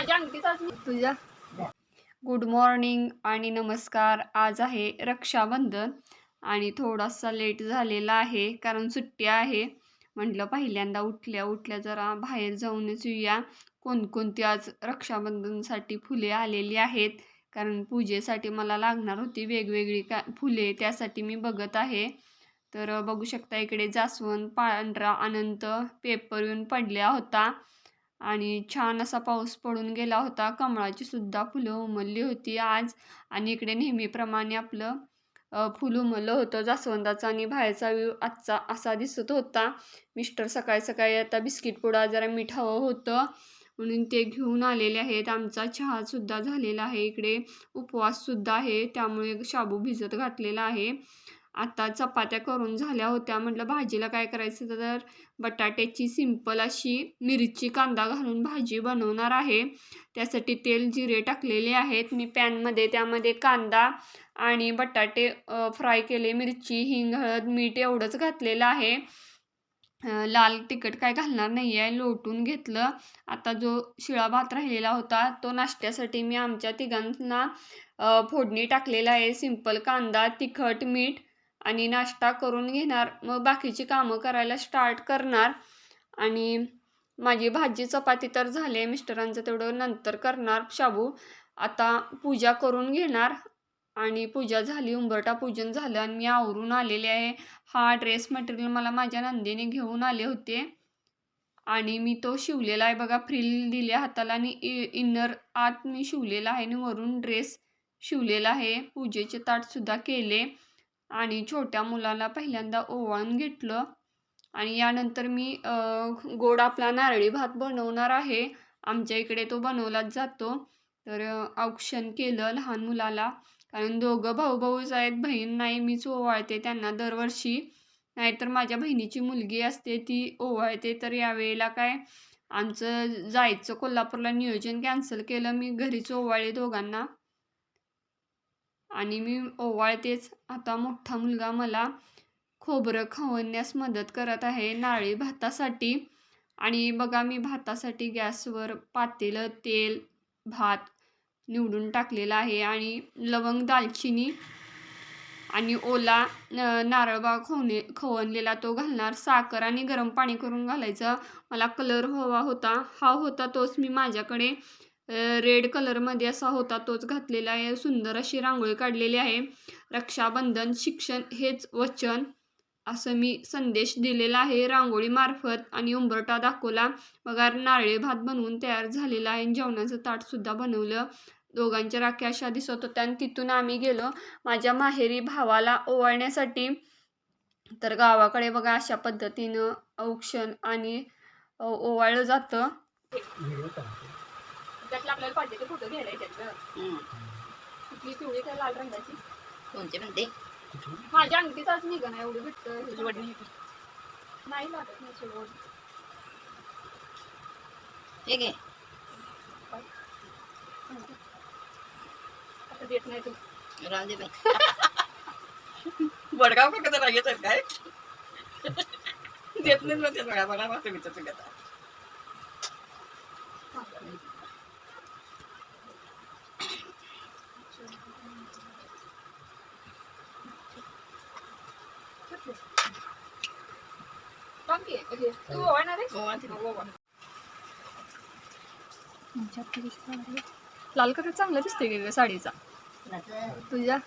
माझ्या अंगठीचाच तुझ्या? Good morning आणि नमस्कार. आज आहे रक्षाबंधन आणि थोडासा लेट झालेला आहे कारण सुट्टी आहे. म्हटलं पहिल्यांदा उठल्या उठल्या जरा बाहेर जाऊनच येऊया. कोणकोणती आज रक्षाबंधनसाठी फुले आलेली आहेत? कारण पूजेसाठी मला लागणार होती वेगवेगळी का फुले त्यासाठी मी बघत आहे. तर बघू शकता इकडे जास्वंद पांढरा अनंत पेपर येऊन पडल्या होता. आणि छान असा पाऊस पडून गेला होता. कमळाची सुद्धा फुलं उमलली होती आज. आणि इकडे नेहमीप्रमाणे आपलं फुल उमललं होतं जास्वंदाचा आणि बाहेरचा व्ह्यू आजचा असा दिसत होता. मिस्टर सकाळी सकाळी आता बिस्किट पुडा जरा मीठ हवं होतं. म्हणून ते घेऊन आलेले आहेत. आमचा चहासुद्धा झालेला आहे. इकडे उपवाससुद्धा आहे. त्यामुळे शाबू भिजत घातलेला आहे. आता चपात्या करून झाल्या होत्या. म्हटलं भाजीला काय करायचं तर बटाट्याची सिंपल अशी मिरची कांदा घालून भाजी बनवणार आहे. त्यासाठी तेल जिरे टाकलेले आहेत. मी पॅनमध्ये त्यामध्ये कांदा आणि बटाटे फ्राय केले. मिरची हिंग हळद मीठ एवढंच घातलेलं आहे. लाल तिखट काय घालणार नाही आहे लोटून घेतलं. आता जो शिळा भात राहिलेला होता तो नाश्त्यासाठी मी आमच्या तिघांना फोडणी टाकलेला आहे. सिंपल कांदा तिखट मीठ आणि नाश्ता करून घेणार. मग बाकीची कामं करायला स्टार्ट करणार. आणि माझी भाजी चपाती तर झाली मिस्टरांचं तेवढं नंतर करणार शाबू. आता पूजा करून घेणार. आणि पूजा झाली उंबरटा पूजन झालं आणि मी आवरून आलेले आहे. हा ड्रेस मटेरियल मला माझ्या नंदीने घेऊन आले होते. आणि मी तो शिवलेला आहे बघा फ्रिल दिल्या हाताला आणि इनर आत मी शिवलेला आहे आणि वरून ड्रेस शिवलेला आहे. पूजेचे ताटसुद्धा केले. आणि छोट्या मुलाला पहिल्यांदा ओवाळून घेतलं. आणि यानंतर मी गोड आपला नारळी भात बनवणार आहे. आमच्या इकडे तो बनवलाच जातो. तर औक्षण केलं लहान मुलाला. कारण दोघं भाऊ भाऊच आहेत बहीण नाही मीच ओवाळते त्यांना दरवर्षी. नाहीतर माझ्या बहिणीची मुलगी असते ती ओवाळते. तर यावेळेला काय आमचं जायचं कोल्हापूरला नियोजन कॅन्सल केलं. मी घरीच ओवाळे दोघांना. आणि मी ओवाळतेच आता मोठा मुलगा मला खोबरं खवण्यास मदत करत आहे नारळी भातासाठी. आणि बघा मी भातासाठी गॅसवर पातेलं तेल भात निवडून टाकलेला आहे. आणि लवंग दालचिनी आणि ओला अ, नारळ खवणे खवणलेला तो घालणार. साखर आणि गरम पाणी करून घालायचं. मला कलर हवा होता. हा होता तोच मी माझ्याकडे रेड कलरमध्ये असा होता तोच घातलेला आहे. सुंदर अशी रांगोळी काढलेली आहे. रक्षाबंधन शिक्षण हेच वचन असं मी संदेश दिलेला आहे. रांगोळीमार्फत आणि उंबरटा दाखवला. बघा नारळी भात बनवून तयार झालेला आहे. आणि जेवणाचं ताटसुद्धा बनवलं. दोघांच्या राख्या अशा दिसत होत्या आणि तिथून आम्ही गेलो. माझ्या माहेरी भावाला ओवाळण्यासाठी. तर गावाकडे बघा अशा पद्धतीनं औक्षण आणि ओवाळलं जातं. त्यातलं आपल्याला पाहिजे ते फोटो घ्यायला त्यातलं कुठली पिवळी काय लाल रंगाची? कोणते म्हणते? माझ्या अंगठीचाच निघा ना एवढी घट्ट तुझी वडील नाही लागत नाही शेवट ठीक आहे आता देत नाही तू. राहू दे बाई. वडगाव का कसं राहायचं काय? देत नाही बघा बघा बघा तुम्ही तसं घेता थांब की. हे, तू ओवाळणार आहेस? ओवाळ तिला. हो, ओवाळ. लाल कलर चांगला दिसते की साडीचा? तुझ्या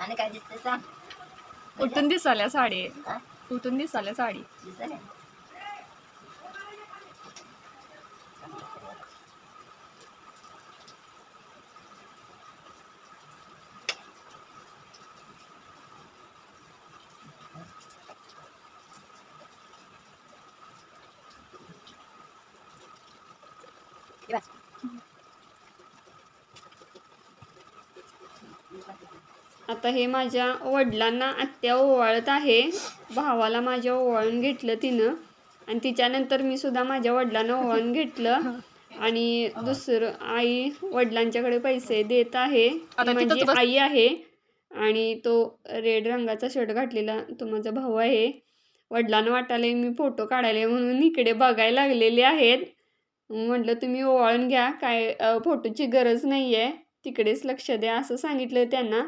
आणि काय दिसतंय सांग उठून दिसाल्या साडी? उठून दिसाल्या साडी आता हे माझ्या वडिलांना आत्या ओवाळत आहे. भावाला माझ्या ओवाळून घेतलं तिनं. आणि तिच्यानंतर मी सुद्धा माझ्या वडिलांना ओवाळून घेतलं. आणि दुसरं आई वडिलांच्याकडे पैसे देत आहे. माझी. आई आहे. आणि तो रेड रंगाचा शर्ट घातलेला तो माझा भाऊ आहे. वडिलांना वाटायला मी फोटो काढायला म्हणून इकडे बघायला लागलेले आहेत. म्हटलं तुम्ही ओवाळून घ्या काय अ, फोटोची गरज नाही आहे तिकडेच लक्ष द्या असं सांगितलं त्यांना.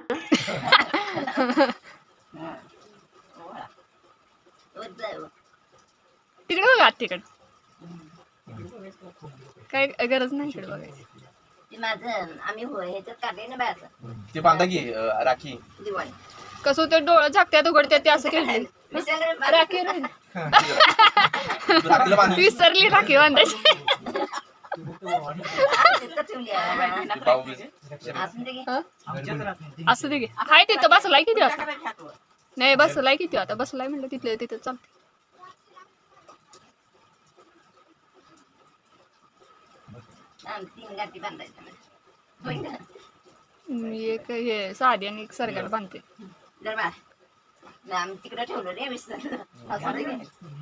तिकडे बघा तिकडे. काय गरज नाही इकडे बघायची. ते माझं आम्ही होय ह्याच्यात काढले ना बाहेर ते बांधा की अं, राखी. दिवाळी. कसं होतं डोळं झाकत्यात उघडत्यात ते असं केलं. राखी राहिली. राखीला बांधली. विसरली राखी बांधायची. असं दे गे हाय तिथं बसलाय किती आता. नाही बसलाय किती आता. बसलाय म्हणलं तिथलं तिथं चालते मी एक हे साधी आणि एक सरकार बांधते. तिकडे ठेवलं रे असं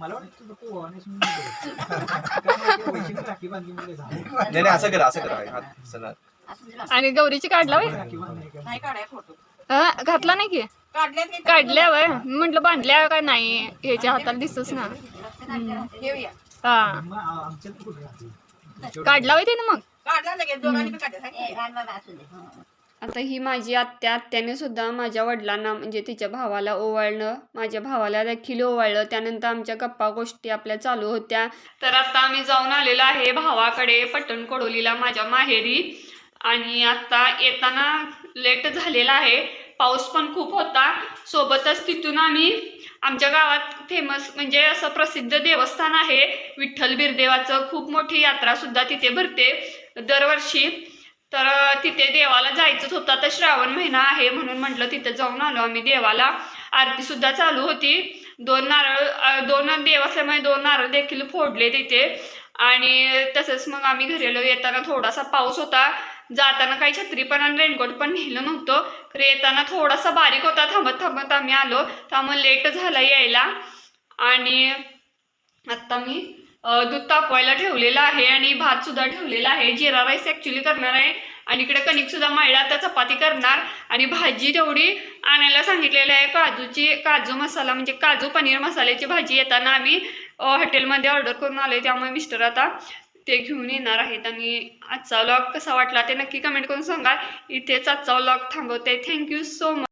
मला वाटतं तू पोवानेच म्हणून काय माहिती, वैशिष्ट्य राखी बांधली म्हणजे झालं. नाही नाही असं करा असं करा. हात. असं बा. आणि गौरीची काढला वय राखी बांधली का? नाही काढाय फोटो. हं, घातला नाही की? काढल्या वय म्हटलं बांधल्या का नाही? ह्याच्या हाताला दिसतच ना. हा. मग आ- आमच्यात कुठे राहते काढला वय त्यानं मग? बाबा असू दे. हं. आता ही माझी आत्या आत्याने सुद्धा माझ्या वडिलांना म्हणजे तिच्या भावाला ओवाळणं माझ्या भावाला देखील ओवाळलं. त्यानंतर आमच्या गप्पा गोष्टी आपल्या चालू होत्या. तर आता आम्ही जाऊन आलेलो आहे भावाकडे पटण कोडोलीला माझ्या माहेरी. आणि आता येताना लेट झालेला आहे. पाऊस पण खूप होता. सोबतच तिथून आम्ही आमच्या गावात फेमस म्हणजे असं प्रसिद्ध देवस्थान आहे. विठ्ठल बिरदेवाचं खूप मोठी यात्रा सुद्धा तिथे भरते. दरवर्षी तर तिथे देवाला जायचंच होतं. तर श्रावण महिना आहे म्हणून म्हटलं तिथे जाऊन आलो आम्ही देवाला. आरती सुद्धा चालू होती. दोन नारळ दोन देव असल्यामुळे दोन नारळ देखील फोडले तिथे आणि तसंच मग आम्ही घरी आलो येताना थोडासा पाऊस होता. जाताना काही छत्री पण आणि रेनकोट पण नेलं नव्हतं. तर येताना थोडासा बारीक होता. थांबत थांबत आम्ही आलो. त्यामुळे लेट झाला यायला. आणि आत्ता मी दूध तापवायला ठेवलेलं आहे आणि भात सुद्धा ठेवलेला आहे. जिरा राईस ॲक्च्युली करणार आहे आणि इकडे कणिक सुद्धा मळला आता चपाती करणार. आणि भाजी तेवढी आणायला सांगितलेली आहे. काजूची काजू मसाला म्हणजे काजू पनीर मसाल्याची भाजी येताना आम्ही हॉटेलमध्ये ऑर्डर करून आलो त्यामुळे मिस्टर आता ते घेऊन येणार आहेत. आणि आजचा व्लॉग कसा वाटला ते नक्की कमेंट करून सांगा इथेच आजचा व्लॉग थांबवते. Thank you so much